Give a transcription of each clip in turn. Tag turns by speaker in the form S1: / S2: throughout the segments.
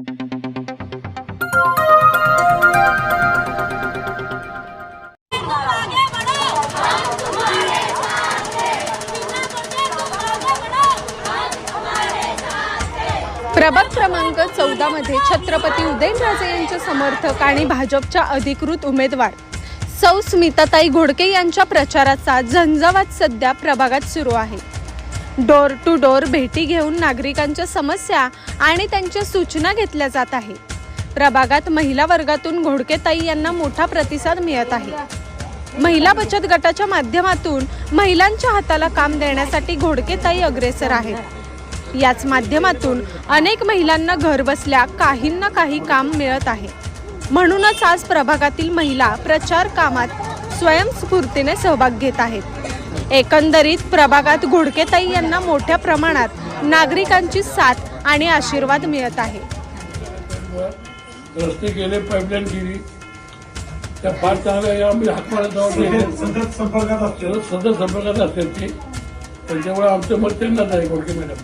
S1: प्रभाग क्रमांक चौदा मध्ये छत्रपती उदयनराजे यांचे समर्थक आणि भाजपच्या अधिकृत उमेदवार. सौ. स्मिताताई घोडके यांच्या प्रचाराचा झंझावात सध्या प्रभागात सुरू आहे. डोर टू डोर भेटी घेऊन नागरिकांच्या समस्या आणि त्यांच्या सूचना घेतल्या जात आहे प्रभागात महिला वर्गातून घोडकेताई यांना मोठा प्रतिसाद मिळत आहे. महिला बचत गटाच्या माध्यमातून महिलांच्या हाताला काम देण्यासाठी घोडकेताई अग्रेसर आहेत. याच माध्यमातून अनेक महिलांना घर बसल्या काहींना काही काम मिळत आहे. म्हणूनच आज प्रभागातील महिला प्रचार कामात स्वयंस्फूर्तीने सहभाग घेत आहेत. एकंदरीत प्रभागात घोडकेताई यांना मोठ्या प्रमाणात नागरिकांची साथ आणि आशीर्वाद मिळत आहे.
S2: रस्ते गेले पाईपलाईन गेली त्या फार चांगल्या या आम्ही हात मारत आहोत
S3: सतत संपर्कात असते
S2: सतत संपर्कात असतात ते. त्यांच्यामुळे आमचं मत त्यांनाच आहे गोडके मॅडम.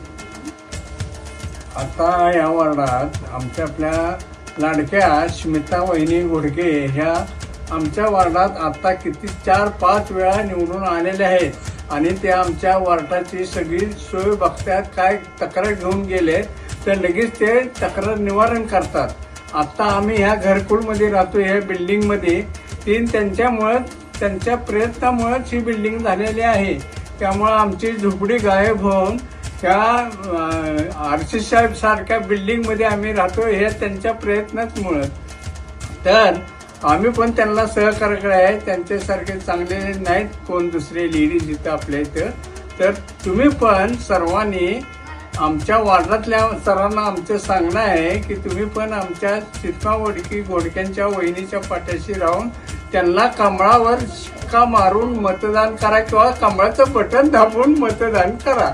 S4: आता या वार्डात आमच्या आपल्या लाडक्या स्मिता वहिनी घोडके ह्या आमच्या वार्डात आता किती चार पाच वेळा निवडून आलेले आहेत. आणि ते आमच्या वार्डाची सगळी सोय बघतात काय तक्रार घेऊन गेले तर लगेच ते तक्रार निवारण करतात. आता आम्ही ह्या घरकुलमध्ये राहतो ह्या बिल्डिंगमध्ये. ती त्यांच्यामुळं त्यांच्या प्रयत्नामुळेच ही बिल्डिंग झालेली आहे. त्यामुळं आमची झोपडी गायब होऊन त्या आरसी साहेब सारख्या बिल्डिंगमध्ये आम्ही राहतो हे त्यांच्या प्रयत्नाचमुळं तर आम्ही पण त्यांना सहकार्य आहे त्यांच्यासारखे चांगले नाहीत कोण दुसरे लेडीज इथं आपल्या इथं. तर तुम्ही पण सर्वांनी आमच्या वार्डातल्या सर्वांना आमचं सांगणं आहे की तुम्ही पण आमच्या चित्मा वडकी घोडक्यांच्या वहिनीच्या पाठ्याशी राहून त्यांना कमळावर शिक्का मारून मतदान करा किंवा कमळाचं बटन दाबून मतदान करा.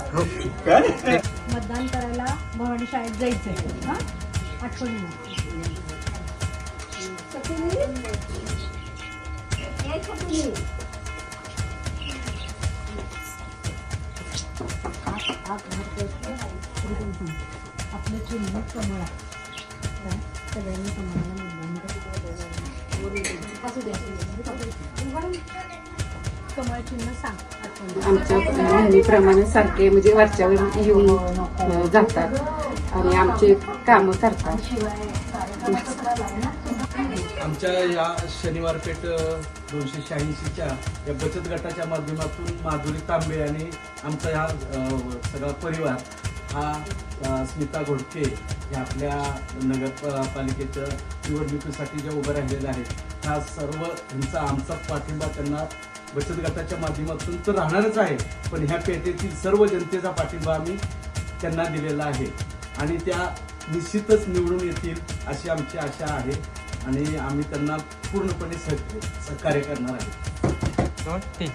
S5: मतदान करायला भवानी शाळेत जायचंय. हा? आपलं चिन्ह कमळा सगळ्यांनी कमळाला मतदान कमळ चिन्ह सांग
S6: आमच्या नेहमीप्रमाणे सारखे म्हणजे वरच्यावर येऊन जातात. आणि आमचे कामं करतात.
S7: आमच्या या शनिवार पेठ दोनशे शहाऐंशीच्या या बचत गटाच्या माध्यमातून माधुरी तांबे आणि आमचा हा सगळा परिवार हा स्मिता घोडके हे आपल्या नगरपालिकेच्या निवडणुकीसाठी ज्या उभं राहिलेल्या आहेत हा सर्व त्यांचा आमचा पाठिंबा त्यांना बचत गटाच्या माध्यमातून तर राहणारच आहे पण ह्या पेठेतील सर्व जनतेचा पाठिंबा आम्ही त्यांना दिलेला आहे. आणि त्या निश्चितच निवडून येतील अशी आमची आशा आहे. आणि आम्ही त्यांना पूर्णपणे सह सहकार्य करणार आहे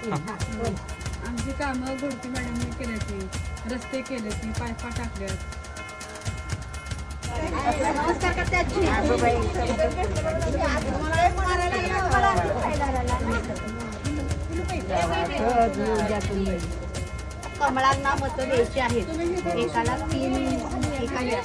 S1: आमची कामं घोडकी मॅडमने केली ती रस्ते केले ती पायपा टाकल्यात.
S5: कमळांना मतं द्यायची आहेत. एकाला तीन एकाला